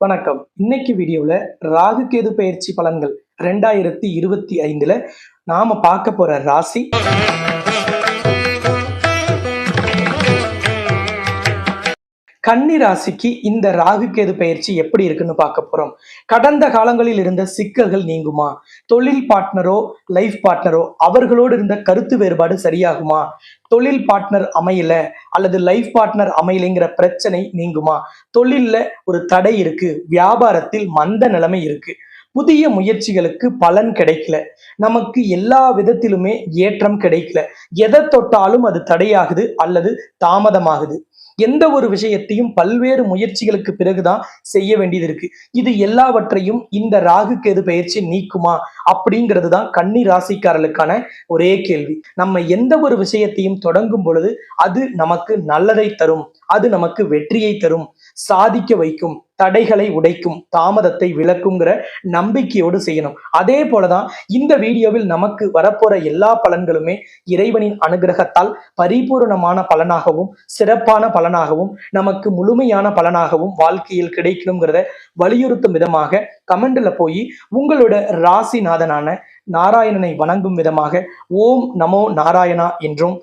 வணக்கம். இன்னைக்கு வீடியோல ராகு கேது பயிற்சி பலன்கள் ரெண்டாயிரத்தி இருபத்தி ஐந்துல நாம பார்க்க போற ராசி கன்னி ராசிக்கு இந்த ராகு கேது பயிற்சி எப்படி இருக்குன்னு பார்க்க போறோம். கடந்த காலங்களில் இருந்த சிக்கல்கள் நீங்குமா? தொழில் பார்ட்னரோ லைஃப் பார்ட்னரோ அவர்களோடு இருந்த கருத்து வேறுபாடு சரியாகுமா? தொழில் பார்ட்னர் அமையல அல்லது லைஃப் பார்ட்னர் அமையலைங்கிற பிரச்சனை நீங்குமா? தொழில்ல ஒரு தடை இருக்கு வியாபாரத்தில் மந்த நிலைமை இருக்கு. புதிய முயற்சிகளுக்கு பலன் கிடைக்கல. நமக்கு எல்லா விதத்திலுமே ஏற்றம் கிடைக்கல. எதை தொட்டாலும் அது தடையாகுது அல்லது தாமதமாகுது. எந்த ஒரு விஷயத்தையும் பல்வேறு முயற்சிகளுக்கு பிறகுதான் செய்ய வேண்டியது இருக்கு. இது எல்லாவற்றையும் இந்த ராகு கேது பயிற்சி நீக்குமா அப்படிங்கிறது தான் கன்னி ராசிக்காரர்களுக்கான ஒரே கேள்வி. நம்ம எந்த ஒரு விஷயத்தையும் தொடங்கும் பொழுது அது நமக்கு நல்லதை தரும் அது நமக்கு வெற்றியை தரும் சாதிக்க வைக்கும். தடைகளை உடைக்கும் தாமதத்தை விளக்குங்கிற நம்பிக்கையோடு செய்யணும். அதே போலதான் இந்த வீடியோவில் நமக்கு வரப்போற எல்லா பலன்களுமே இறைவனின் அனுகிரகத்தால் பரிபூரணமான பலனாகவும் சிறப்பான பலனாகவும் நமக்கு முழுமையான பலனாகவும் வாழ்க்கையில் கிடைக்கணுங்கிறத வலியுறுத்தும் விதமாக கமெண்ட்ல போய் உங்களோட ராசிநாதனான நாராயணனை வணங்கும் விதமாக ஓம் நமோ நாராயணா என்றும்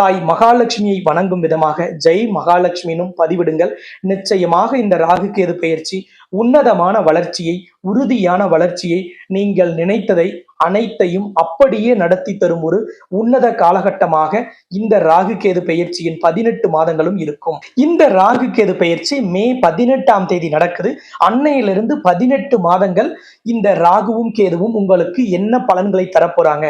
தாய் மகாலட்சுமியை வணங்கும் விதமாக ஜெய் மகாலட்சுமினும் பதிவிடுங்கள். நிச்சயமாக இந்த ராகு கேது பயிற்சி உன்னதமான வளர்ச்சியை உறுதியான வளர்ச்சியை நீங்கள் நினைத்ததை அனைத்தையும் அப்படியே நடத்தி தரும் ஒரு உன்னத காலகட்டமாக இந்த ராகு கேது பெயர்ச்சியின் பதினெட்டு மாதங்களும் இருக்கும். இந்த ராகு கேது பெயர்ச்சி மே பதினெட்டாம் தேதி நடக்குது. அன்னையிலிருந்து பதினெட்டு மாதங்கள் இந்த ராகுவும் கேதுவும் உங்களுக்கு என்ன பலன்களை தரப்போறாங்க?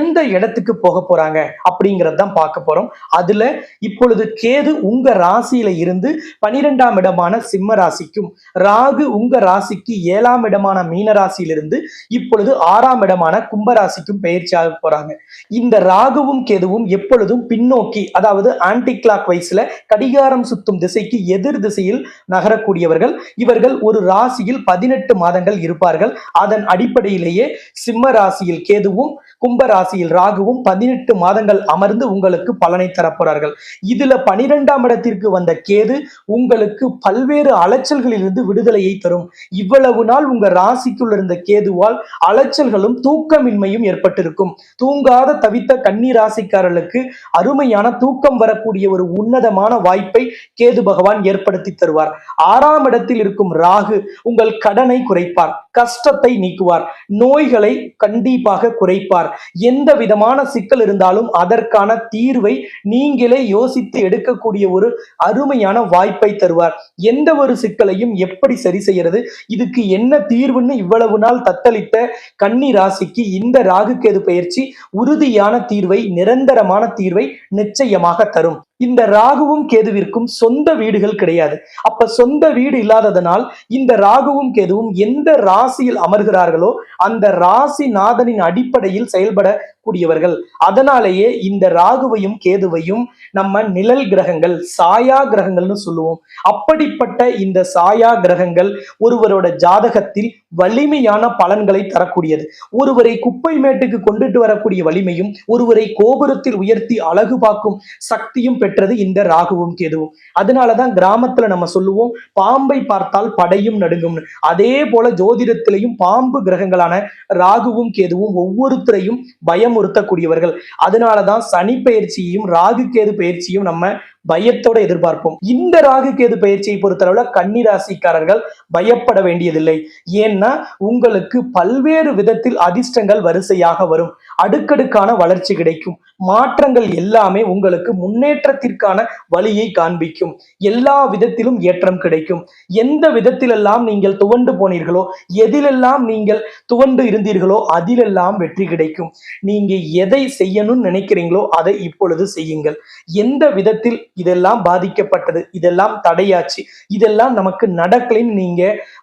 எந்த இடத்துக்கு போக போறாங்க? அப்படிங்கறது தான் பார்க்க போறோம். அதுல இப்பொழுது கேது உங்க ராசியில இருந்து பனிரெண்டாம் இடமான சிம்ம ராசிக்கும் ராகு உங்க ராசிக்கு ஏழாம் இடமான மீன ராசியிலிருந்து இப்பொழுது ஆறாம் இடமான கும்பராசிக்கும் பயிற்சி போறாங்க. இந்த ராகுவும் கேதுவும் எப்பொழுதும் பின்னோக்கி அதாவது ஆன்டி கிளாக் வைஸ்ல கடிகாரம் சுத்தும் திசைக்கு எதிர் திசையில் நகரக்கூடியவர்கள் இவர்கள் ஒரு ராசியில் பதினெட்டு மாதங்கள் இருப்பார்கள். அதன் அடிப்படையிலேயே சிம்ம ராசியில் கேதுவும் கும்ப ராசியில் ராகுவும் பதினெட்டு மாதங்கள் அமர்ந்து உங்களுக்கு பலனை தரப்போறார்கள். இதுல பனிரெண்டாம் இடத்திற்கு வந்த கேது உங்களுக்கு பல்வேறு அலைச்சல்களிலிருந்து விடுதலையை தரும். இவ்வளவு நாள் உங்க ராசிக்குள் இருந்த கேதுவால் அலைச்சல்களும் தூக்கமின்மையும் ஏற்பட்டிருக்கும். தூங்காத தவித்த கன்னி ராசிக்காரர்களுக்கு அருமையான தூக்கம் வரக்கூடிய ஒரு உன்னதமான வாய்ப்பை கேது பகவான் ஏற்படுத்தி தருவார். ஆறாம் இடத்தில் இருக்கும் ராகு உங்கள் கடனை குறைப்பார் கஷ்டத்தை நீக்குவார் நோய்களை கண்டிப்பாக குறைப்பார். எந்த விதமான சிக்கல் இருந்தாலும் அதற்கான தீர்வை நீங்களே யோசித்து எடுக்கக்கூடிய ஒரு அருமையான வாய்ப்பை தருவார். எந்த ஒரு சிக்கலையும் எப்படி சரி செய்யறது இதுக்கு என்ன தீர்வுன்னு இவ்வளவு நாள் தத்தளித்த கன்னி ராசிக்கு இந்த ராகு கேது பயிற்சி உறுதியான தீர்வை நிரந்தரமான தீர்வை நிச்சயமாக தரும். இந்த ராகுவும் கேதுவிற்கும் சொந்த வீடுகள் கிடையாது. அப்ப சொந்த வீடு இல்லாததனால் இந்த ராகுவும் கேதுவும் எந்த ராசியில் அமர்கிறார்களோ அந்த ராசி நாதனின் அடிப்படையில் செயல்படக்கூடியவர்கள். அதனாலேயே இந்த ராகுவையும் கேதுவையும் நம்ம நிழல் கிரகங்கள் சாயா கிரகங்கள்னு சொல்லுவோம். அப்படிப்பட்ட இந்த சாயா கிரகங்கள் ஒருவரோட ஜாதகத்தில் வலிமையான பலன்களை தரக்கூடியது. ஒருவரை குப்பை மேட்டுக்கு கொண்டுட்டு வரக்கூடிய வலிமையும் ஒருவரை கோபுரத்தில் உயர்த்தி அழகு பார்க்கும் சக்தியும் பெற்றது இந்த ராகுவும் கேதுவும். அதனாலதான் கிராமத்துல நம்ம சொல்லுவோம் பாம்பை பார்த்தால் படையும் நடுங்கும்னு. அதே போல ஜோதிடத்திலையும் பாம்பு கிரகங்களான ராகுவும் கேதுவும் ஒவ்வொருத்தரையும் பயமுறுத்தக்கூடியவர்கள். அதனாலதான் சனி பயிற்சியையும் ராகு கேது பயிற்சியும் நம்ம பயத்தோட எதிர்பார்ப்போம். இந்த ராகு கேது பயிற்சியை பொறுத்தளவுல கன்னி ராசிக்காரர்கள் பயப்பட வேண்டியதில்லை. ஏன்னா உங்களுக்கு பல்வேறு விதத்தில் அதிர்ஷ்டங்கள் வரிசையாக வரும். அடுக்கடுக்கான வளர்ச்சி கிடைக்கும். மாற்றங்கள் எல்லாமே உங்களுக்கு முன்னேற்றத்திற்கான வழியை காண்பிக்கும். எல்லா விதத்திலும் ஏற்றம் கிடைக்கும். எந்த விதத்திலெல்லாம் நீங்கள் துவண்டு போனீர்களோ எதிலெல்லாம் நீங்கள் துவண்டு இருந்தீர்களோ அதிலெல்லாம் வெற்றி கிடைக்கும். நீங்க எதை செய்யணும்னு நினைக்கிறீங்களோ அதை இப்பொழுது செய்யுங்கள். எந்த விதத்தில் இதெல்லாம் பாதிக்கப்பட்டது இதெல்லாம் தடையாச்சு இதெல்லாம் நமக்கு நடக்கலைன்னு நீங்க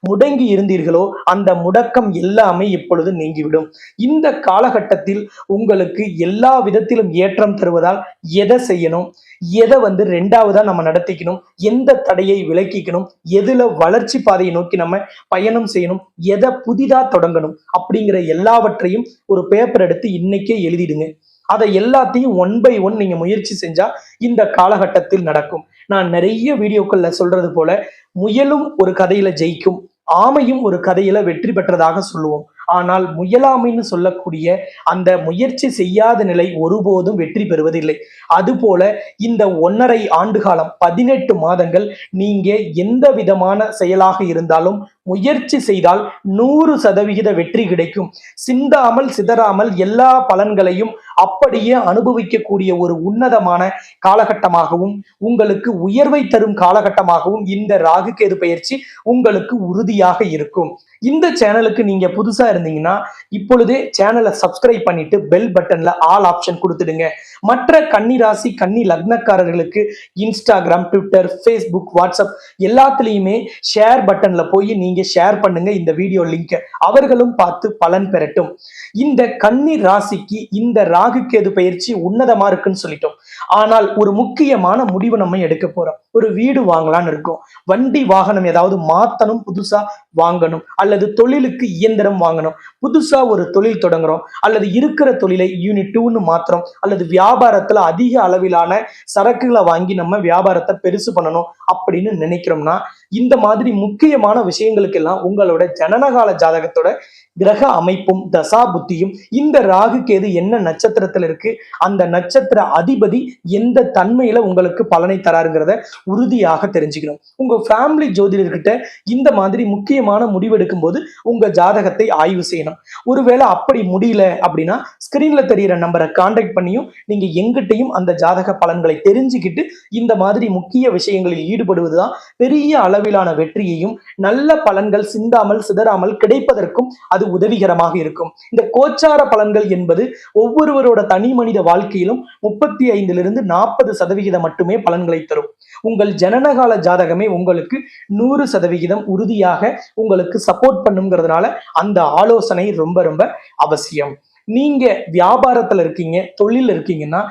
முடங்கி இருந்தீர்களோ அந்த முடக்கம் எல்லாமே இப்பொழுது நீங்கிவிடும். இந்த காலகட்டத்தில் உங்களுக்கு எல்லா விதத்திலும் ஏற்றம் தருவதால் எதை செய்யணும்? எதை வந்து ரெண்டாவதா நம்ம நடத்திக்கணும்? எந்த தடையை விலக்கிக்கணும்? எதுல வளர்ச்சி பாதையை நோக்கி நம்ம பயணம் செய்யணும்? எதை புதிதா தொடங்கணும்? அப்படிங்கிற எல்லாவற்றையும் ஒரு பேப்பர் எடுத்து இன்னைக்கே எழுதிடுங்க. அதை எல்லாத்தையும் ஒன் பை ஒன் நீங்க முயற்சி செஞ்சா இந்த காலகட்டத்தில் நடக்கும். நான் நிறைய வீடியோக்கள்ல சொல்றது போல முயலும் ஒரு கதையில ஜெயிக்கும் ஆமையும் ஒரு கதையில வெற்றி பெற்றதாக சொல்லுவோம். ஆனால் முயலாமைன்னு சொல்லக்கூடிய அந்த முயற்சி செய்யாத நிலை ஒருபோதும் வெற்றி பெறுவதில்லை. அதுபோல இந்த ஒன்னரை ஆண்டு காலம் பதினெட்டு மாதங்கள் நீங்க எந்த விதமான செயலாக இருந்தாலும் முயற்சி செய்தால் நூறு சதவிகித வெற்றி கிடைக்கும். சிந்தாமல் சிதறாமல் எல்லா பலன்களையும் அப்படியே அனுபவிக்கக்கூடிய ஒரு உன்னதமான காலகட்டமாகவும் உங்களுக்கு உயர்வை தரும் காலகட்டமாகவும் இந்த ராகு கேது பயிற்சி உங்களுக்கு உறுதியாக இருக்கும். இந்த சேனலுக்கு நீங்க புதுசா இருந்தீங்கன்னா இப்பொழுதே சேனலை சப்ஸ்கிரைப் பண்ணிட்டு பெல் பட்டன்ல ஆல் ஆப்ஷன் கொடுத்துடுங்க. மற்ற கன்னி ராசி கன்னி லக்னக்காரர்களுக்கு இன்ஸ்டாகிராம் ட்விட்டர் ஃபேஸ்புக் வாட்ஸ்அப் எல்லாத்துலேயுமே ஷேர் பட்டன்ல போய் நீங்க ஷேர் பண்ணுங்க இந்த வீடியோ லிங்க் அவர்களும் பார்த்து பலன் பெறட்டும். இந்த கன்னி ராசிக்கு இந்த ராகு கேது பயிற்சி உன்னதமா இருக்குன்னு சொல்லிட்டோம். ஆனால் ஒரு முக்கியமான முடிவு நம்ம எடுக்க போறோம். ஒரு வீடு வாங்கலாம்னு இருக்கோம். வண்டி வாகனம் ஏதாவது மாத்தணும் புதுசா வாங்கணும். அல்லது தொழிலுக்கு இயந்திரம் வாங்கணும். புதுசா ஒரு தொழில் தொடங்குறோம். அல்லது இருக்கிற தொழிலை யூனிட் டூன்னு மாத்துறோம். அல்லது வியாபாரத்துல அதிக அளவிலான சரக்குகளை வாங்கி நம்ம வியாபாரத்தை பெருசு பண்ணணும் அப்படின்னு நினைக்கிறோம்னா இந்த மாதிரி முக்கியமான விஷயங்களுக்கெல்லாம் உங்களோட ஜனனகால ஜாதகத்தோட கிரக அமைப்பும் தசா புத்தியும் இந்த ராகு கேது என்ன நட்சத்திரத்துல இருக்கு அந்த நட்சத்திர அதிபதி எந்த தன்மையில உங்களுக்கு பலனை தராருங்கிறத உறுதியாக தெரிஞ்சுக்கணும். உங்க ஃபேமிலி ஜோதிடர்கிட்ட இந்த மாதிரி முக்கியமான முடிவெடுக்கும் போது உங்க ஜாதகத்தை ஆய்வு செய்யணும். ஒருவேளை அப்படி முடியல அப்படின்னா ஸ்கிரீன்ல தெரியிற நம்பரை காண்டாக்ட் பண்ணியும் நீங்க எங்கிட்டையும் அந்த ஜாதக பலன்களை தெரிஞ்சுக்கிட்டு இந்த மாதிரி முக்கிய விஷயங்களில் ஈடுபடுவதுதான் பெரிய அளவிலான வெற்றியையும் நல்ல பலன்கள் சிந்தாமல் சிதறாமல் கிடைப்பதற்கும் அது உதவிகரமாக இருக்கும். இந்த கோச்சார பலன்கள் என்பது ஒவ்வொருவரோட தனி மனித வாழ்க்கையிலும் முப்பத்தி ஐந்திலிருந்து நாற்பது சதவிகிதம் மட்டுமே பலன்களை தரும். உங்கள் ஜனனகால ஜாதகமே உங்களுக்கு நூறு சதவிகிதம் உறுதியாக உங்களுக்கு சப்போர்ட் பண்ணுங்கிறதுனால அந்த ஆலோசனை ரொம்ப ரொம்ப அவசியம். நீங்க வியாபாரத்துல இருக்கீங்க தொழில் இருக்கீங்கன்னா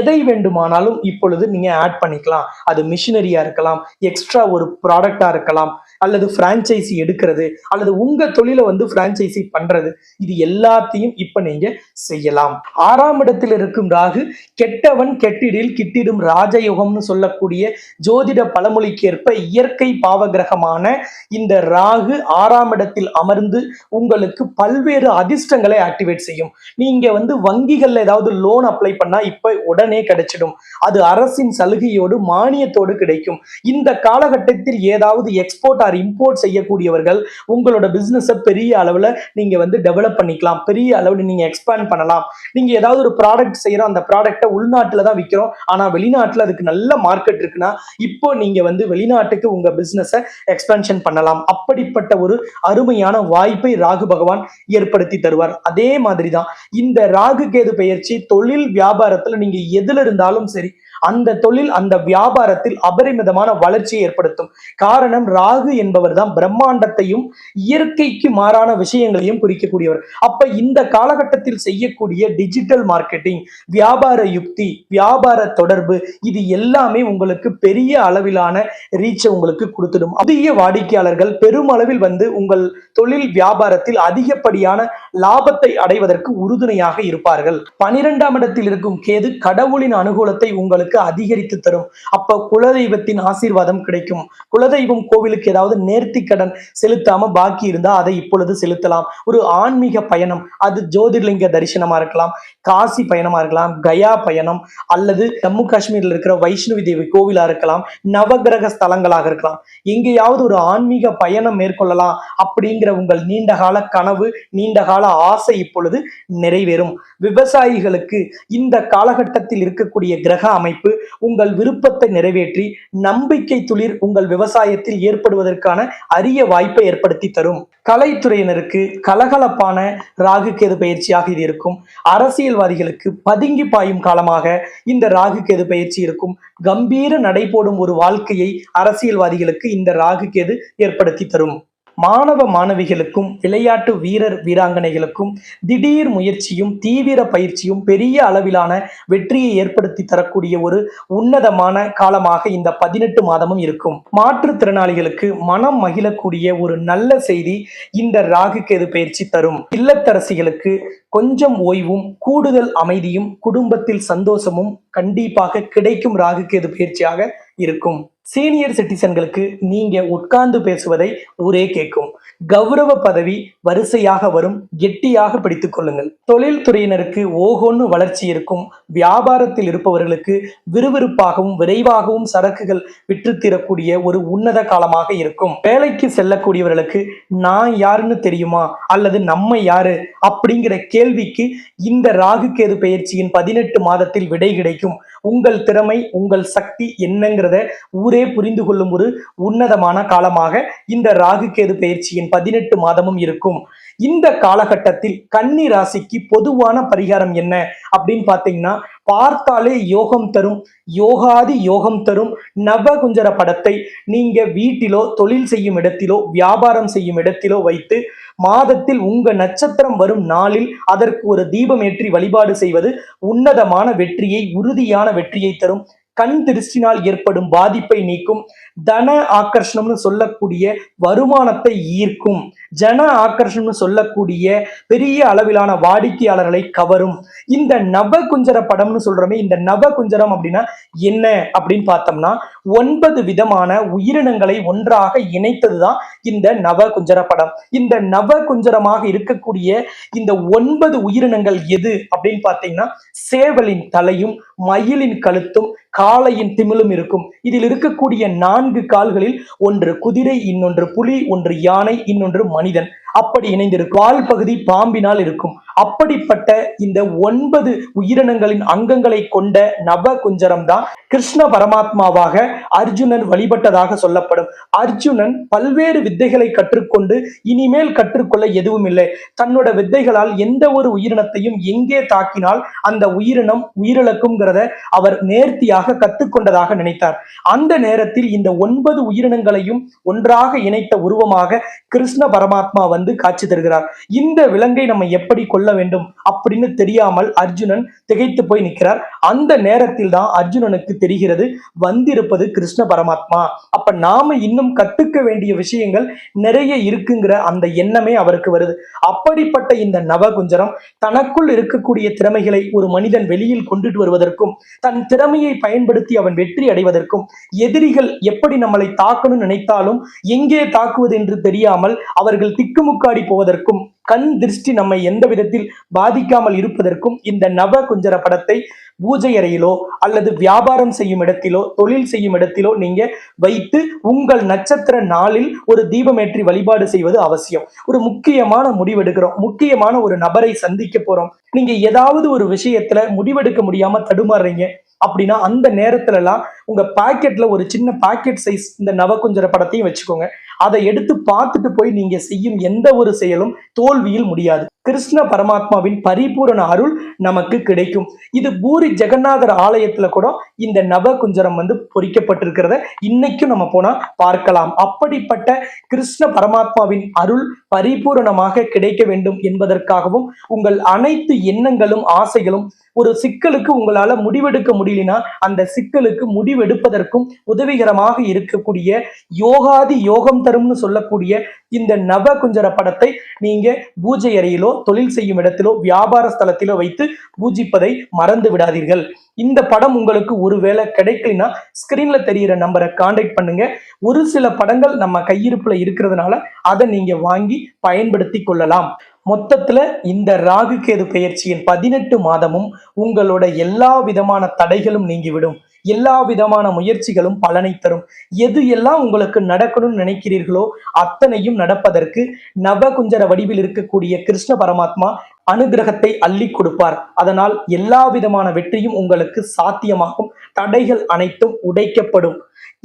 எதை வேண்டுமானாலும் இப்பொழுது நீங்க ஆட் பண்ணிக்கலாம். அது மிஷினரியா இருக்கலாம் எக்ஸ்ட்ரா ஒரு ப்ராடக்டா இருக்கலாம் அல்லது பிரான்ச்சைசி எடுக்கிறது அல்லது உங்க தொழிலை வந்து பிரான்ச்சைசி பண்றது இது எல்லாத்தையும் இப்ப நீங்க செய்யலாம். ஆறாம் இடத்தில் இருக்கும் ராகு கெட்டவன் கெட்டிடில் கிட்டிடும் ராஜயோகம்னு சொல்லக்கூடிய ஜோதிட பழமொழிக்கேற்ப இயற்கை பாவகிரகமான இந்த ராகு ஆறாம் இடத்தில் அமர்ந்து உங்களுக்கு பல்வேறு அதிர்ஷ்டங்களை ஆக்டிவேட் செய்யும். நீங்க வந்து வங்கிகள்ல ஏதாவது லோன் அப்ளை பண்ணா இப்ப உடனே கிடைச்சிடும். அது அரசின் சலுகையோடு மானியத்தோடு கிடைக்கும். இந்த காலகட்டத்தில் ஏதாவது எக்ஸ்போர்ட் ஆர் இம்போர்ட் செய்யக்கூடியவர்கள் உங்களோட பிசினஸ பெரிய அளவுல நீங்க வந்து டெவலப் பண்ணிக்கலாம். பெரிய அளவுல நீங்க எக்ஸ்பேண்ட் பண்ணலாம். நீங்க ஏதாவது ஒரு ப்ராடக்ட் செய்யறோம் அந்த ப்ராடக்டை உள்நாட்டுல தான் விற்கிறோம் ஆனா வெளிநாட்டுல அதுக்கு நல்ல மார்க்கெட் இருக்குன்னா இப்போ நீங்க வந்து வெளிநாட்டுக்கு உங்க பிசினஸை எக்ஸ்பென்ஷன் பண்ணலாம். அப்படிப்பட்ட ஒரு அருமையான வாய்ப்பை ராகு பகவான் ஏற்படுத்தி தருவார். அதே மாதிரி தான் இந்த ராகு கேது பெயர்ச்சி தொழில் வியாபாரத்துல நீங்க எதுல இருந்தாலும் சரி அந்த தொழில் அந்த வியாபாரத்தில் அபரிமிதமான வளர்ச்சியை ஏற்படுத்தும். காரணம் ராகு என்பவர் தான் பிரம்மாண்டத்தையும் இயற்கைக்கு மாறான விஷயங்களையும் குறிக்கக்கூடியவர். அப்ப இந்த காலகட்டத்தில் செய்யக்கூடிய டிஜிட்டல் மார்க்கெட்டிங் வியாபார யுக்தி வியாபார தொடர்பு இது எல்லாமே உங்களுக்கு பெரிய அளவிலான ரீச்சை உங்களுக்கு கொடுத்துடும். அதிக வாடிக்கையாளர்கள் பெருமளவில் வந்து உங்கள் தொழில் வியாபாரத்தில் அதிகப்படியான லாபத்தை அடைவதற்கு உறுதுணையாக இருப்பார்கள். பனிரெண்டாம் இடத்தில் இருக்கும் கேது கடவுளின் அனுகூலத்தை உங்களுக்கு உங்களுக்கு அதிகரித்து தரும். அப்ப குலதெய்வத்தின் ஆசீர்வாதம் கிடைக்கும். குலதெய்வம் கோவிலுக்கு ஏதாவது நேர்த்தி கடன் செலுத்தாம பாக்கி இருந்தா அதை இப்பொழுது செலுத்தலாம். ஒரு ஆன்மீக பயணம் அது ஜோதிர்லிங்க தரிசனமா இருக்கலாம் காசி பயணமா இருக்கலாம் கயா பயணம் அல்லது ஜம்மு காஷ்மீர்ல இருக்கிற வைஷ்ணவி தேவி கோவிலா இருக்கலாம் நவகிரக ஸ்தலங்களாக இருக்கலாம். எங்கேயாவது ஒரு ஆன்மீக பயணம் மேற்கொள்ளலாம் அப்படிங்கிற உங்கள் நீண்டகால கனவு நீண்டகால ஆசை இப்பொழுது நிறைவேறும். விவசாயிகளுக்கு இந்த காலகட்டத்தில் இருக்கக்கூடிய கிரக அமைப்பு அமைப்பு உங்கள் விருப்பத்தை நிறைவேற்றி நம்பிக்கை துளிர் உங்கள் விவசாயத்தில் ஏற்படுவதற்கான அரிய வாய்ப்பை ஏற்படுத்தி தரும். கலைத்துறையினருக்கு கலகலப்பான ராகு கேது பயிற்சியாக இது இருக்கும். அரசியல்வாதிகளுக்கு பதுங்கி பாயும் காலமாக இந்த ராகு கேது பயிற்சி இருக்கும். கம்பீர நடைபோடும் ஒரு வாழ்க்கையை அரசியல்வாதிகளுக்கு இந்த ராகு கேது ஏற்படுத்தி தரும். மாணவ மாணவிகளுக்கும் விளையாட்டு வீரர் வீராங்கனைகளுக்கும் திடீர் முயற்சியும் தீவிர பயிற்சியும் பெரிய அளவிலான வெற்றியை ஏற்படுத்தி தரக்கூடிய ஒரு உன்னதமான காலமாக இந்த பதினெட்டு மாதமும் இருக்கும். மாற்றுத்திறனாளிகளுக்கு மனம் மகிழக்கூடிய ஒரு நல்ல செய்தி இந்த ராகு கேது பயிற்சி தரும். இல்லத்தரசிகளுக்கு கொஞ்சம் ஓய்வும் கூடுதல் அமைதியும் குடும்பத்தில் சந்தோஷமும் கண்டிப்பாக கிடைக்கும் ராகு கேது பயிற்சியாக இருக்கும். சீனியர் சிட்டிசன்களுக்கு நீங்க உட்கார்ந்து பேசுவதை ஊரே கேட்கும். கௌரவ பதவி வரிசையாக வரும் கெட்டியாக பிடித்துக் கொள்ளுங்கள். தொழில்துறையினருக்கு ஓகோன்னு வளர்ச்சி இருக்கும். வியாபாரத்தில் இருப்பவர்களுக்கு விறுவிறுப்பாகவும் விரைவாகவும் சரக்குகள் விற்றுத்தீரக்கூடிய ஒரு உன்னத காலமாக இருக்கும். வேலைக்கு செல்லக்கூடியவர்களுக்கு நான் யாருன்னு தெரியுமா? அல்லது நம்ம யாரு? அப்படிங்கிற கேள்விக்கு இந்த ராகு கேது பயிற்சியின் பதினெட்டு மாதத்தில் விடை கிடைக்கும். உங்கள் திறமை உங்கள் சக்தி என்னங்கிறத ஊரே புரிந்து கொள்ளும் ஒரு உன்னதமான காலமாக இந்த ராகு கேது பயிற்சியின் பதினெட்டு மாதமும் இருக்கும். இந்த காலகட்டத்தில் கன்னி ராசிக்கு பொதுவான பரிகாரம் என்ன அப்படின்னு பார்த்தீங்கன்னா பார்த்தாலே யோகம் தரும் யோகாதி யோகம் தரும். நவகுஞ்சர படத்தை நீங்க வீட்டிலோ தொழில் செய்யும் இடத்திலோ வியாபாரம் செய்யும் இடத்திலோ வைத்து மாதத்தில் உங்க நட்சத்திரம் வரும் நாளில் அதற்கு ஒரு தீபம் ஏற்றி வழிபாடு செய்வது உன்னதமான வெற்றியை உறுதியான வெற்றியை தரும். கண் திருஷ்டினால் ஏற்படும் பாதிப்பை நீக்கும் தன ஆக்கர்ஷணம்னு சொல்லக்கூடிய வருமானத்தை ஈர்க்கும். ஜன ஆக்கர்ஷணம்னு சொல்லக்கூடிய பெரிய அளவிலான வாடிக்கையாளர்களை கவரும். இந்த நவகுஞ்சர படம்னு சொல்றோமே இந்த நவகுஞ்சரம் அப்படின்னா என்ன அப்படின்னு பார்த்தோம்னா ஒன்பது விதமான உயிரினங்களை ஒன்றாக இணைத்ததுதான் இந்த நவகுஞ்சர படம். இந்த நவகுஞ்சரமாக இருக்கக்கூடிய இந்த ஒன்பது உயிரினங்கள் எது அப்படின்னு பார்த்தீங்கன்னா சேவலின் தலையும் மயிலின் கழுத்தும் காளையின் திமிலும் இருக்கும். இதில் இருக்கக்கூடிய நான்கு கால்களில் ஒன்று குதிரை இன்னொன்று புலி ஒன்று யானை இன்னொன்று மனிதன். அப்படி இணைந்திருக்கும். வால் பகுதி பாம்பினால் இருக்கும். அப்படிப்பட்ட இந்த ஒன்பது உயிரினங்களின் அங்கங்களை கொண்ட நவ குஞ்சரம் தான் கிருஷ்ண பரமாத்மாவாக அர்ஜுனன் வழிபட்டதாக சொல்லப்படும். அர்ஜுனன் பல்வேறு வித்தைகளை கற்றுக்கொண்டு இனிமேல் கற்றுக்கொள்ள எதுவும் இல்லை தன்னோட வித்தைகளால் எந்த ஒரு உயிரினத்தையும் எங்கே தாக்கினால் அந்த உயிரினம் உயிரிழக்கும்ங்கிறத அவர் நேர்த்தியாக கற்றுக்கொண்டதாக நினைத்தார். அந்த நேரத்தில் இந்த ஒன்பது உயிரினங்களையும் ஒன்றாக இணைத்த உருவமாக கிருஷ்ண பரமாத்மா வந்து காட்சி தருகிறார். இந்த விலங்கை நம்ம எப்படி கொள்ள கொள்ள வேண்டும் அப்படின்னு தெரியாமல் அர்ஜுனன் திகைத்து போய் நிற்கிறார். அந்த நேரத்தில் தான் அர்ஜுனனுக்கு தெரிகிறது வந்திருப்பது கிருஷ்ண பரமாத்மா. அப்ப நாம இன்னும் கத்துக்க வேண்டிய விஷயங்கள் நிறைய இருக்குங்கிற அந்த எண்ணமே அவருக்கு வருது. அப்படிப்பட்ட இந்த நவகுஞ்சரம் தனக்குள் இருக்கக்கூடிய திறமைகளை ஒரு மனிதன் வெளியில் கொண்டுட்டு வருவதற்கும் தன் திறமையை பயன்படுத்தி அவன் வெற்றி அடைவதற்கும் எதிரிகள் எப்படி நம்மளை தாக்கணும்னு நினைத்தாலும் எங்கே தாக்குவது என்று தெரியாமல் அவர்கள் திக்குமுக்காடி போவதற்கும் கண் திருஷ்டி நம்மை எந்த விதத்தில் பாதிக்காமல் இருப்பதற்கும் இந்த நவ குஞ்சர படத்தை பூஜை அறையிலோ அல்லது வியாபாரம் செய்யும் இடத்திலோ தொழில் செய்யும் இடத்திலோ நீங்க வைத்து உங்கள் நட்சத்திர நாளில் ஒரு தீபமேற்றி வழிபாடு செய்வது அவசியம். ஒரு முக்கியமான முடிவெடுக்கிறோம். முக்கியமான ஒரு நபரை சந்திக்க போறோம். நீங்க ஏதாவது ஒரு விஷயத்துல முடிவெடுக்க முடியாம தடுமாறுறீங்க அப்படின்னா அந்த நேரத்துல எல்லாம் உங்க பாக்கெட்ல ஒரு சின்ன பாக்கெட் சைஸ் இந்த நவகுஞ்சர படத்தையும் வச்சுக்கோங்க. அதை எடுத்து பார்த்துட்டு போய் நீங்க செய்யும் எந்த ஒரு செயலும் தோல்வியில் முடியாது. கிருஷ்ண பரமாத்மாவின் பரிபூரண அருள் நமக்கு கிடைக்கும். இது பூரி ஜெகநாதர் ஆலயத்துல கூட இந்த நவகுஞ்சரம் வந்து பொறிக்கப்பட்டிருக்கிறத இன்னைக்கும் நம்ம போனா பார்க்கலாம். அப்படிப்பட்ட கிருஷ்ண பரமாத்மாவின் அருள் பரிபூரணமாக கிடைக்க வேண்டும் என்பதற்காகவும் உங்கள் அனைத்து எண்ணங்களும் ஆசைகளும் ஒரு சிக்கலுக்கு உங்களால முடிவெடுக்க முடியலனா அந்த சிக்கலுக்கு முடிவெடுப்பதற்கும் உதவிகரமாக இருக்கக்கூடிய யோகாதி யோகம் தரும்னு சொல்லக்கூடிய இந்த நவ குஞ்சர படத்தை நீங்க பூஜை அறையிலோ தொழில் செய்யும் இடத்திலோ வியாபார ஸ்தலத்திலோ வைத்து பூஜிப்பதை மறந்து விடாதீர்கள். இந்த படம் உங்களுக்கு ஒருவேளை கிடைக்கலனா ஸ்கிரீன்ல தெரியிற நம்பரை காண்டாக்ட் பண்ணுங்க. ஒரு சில படங்கள் நம்ம கையிருப்புல இருக்கிறதுனால அதை நீங்க வாங்கி பயன்படுத்தி கொள்ளலாம். மொத்தத்துல இந்த ராகு கேது பயிற்சியின் பதினெட்டு மாதமும் உங்களோட எல்லா விதமான தடைகளும் நீங்கிவிடும். எல்லா விதமான முயற்சிகளும் பலனை தரும். எது எல்லாம் உங்களுக்கு நடக்கணும்னு நினைக்கிறீர்களோ அத்தனையும் நடப்பதற்கு நவகுஞ்சர வடிவில் இருக்கக்கூடிய கிருஷ்ண பரமாத்மா அனுகிரகத்தை அள்ளி கொடுப்பார். அதனால் எல்லா விதமான வெற்றியும் உங்களுக்கு சாத்தியமாகும். தடைகள் அனைத்தும் உடைக்கப்படும்.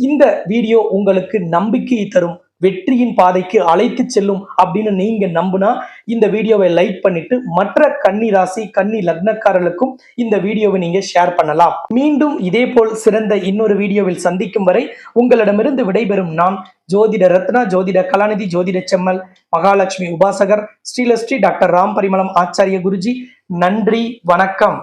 இந்த வீடியோ உங்களுக்கு நம்பிக்கையை தரும். வெற்றியின் பாதைக்கு அழைத்து செல்லும் அப்படின்னு நீங்க நம்புனா இந்த வீடியோவை லைக் பண்ணிட்டு மற்ற கன்னி ராசி கன்னி லக்னக்காரர்களுக்கும் இந்த வீடியோவை நீங்க ஷேர் பண்ணலாம். மீண்டும் இதே போல் சிறந்த இன்னொரு வீடியோவில் சந்திக்கும் வரை உங்களிடமிருந்து விடைபெறும் நான் ஜோதிட ரத்னா ஜோதிட கலாநிதி ஜோதிட செம்மல் மகாலட்சுமி உபாசகர் ஸ்ரீலஸ்ரீ டாக்டர் ராம் பரிமளம் ஆச்சாரிய குருஜி. நன்றி வணக்கம்.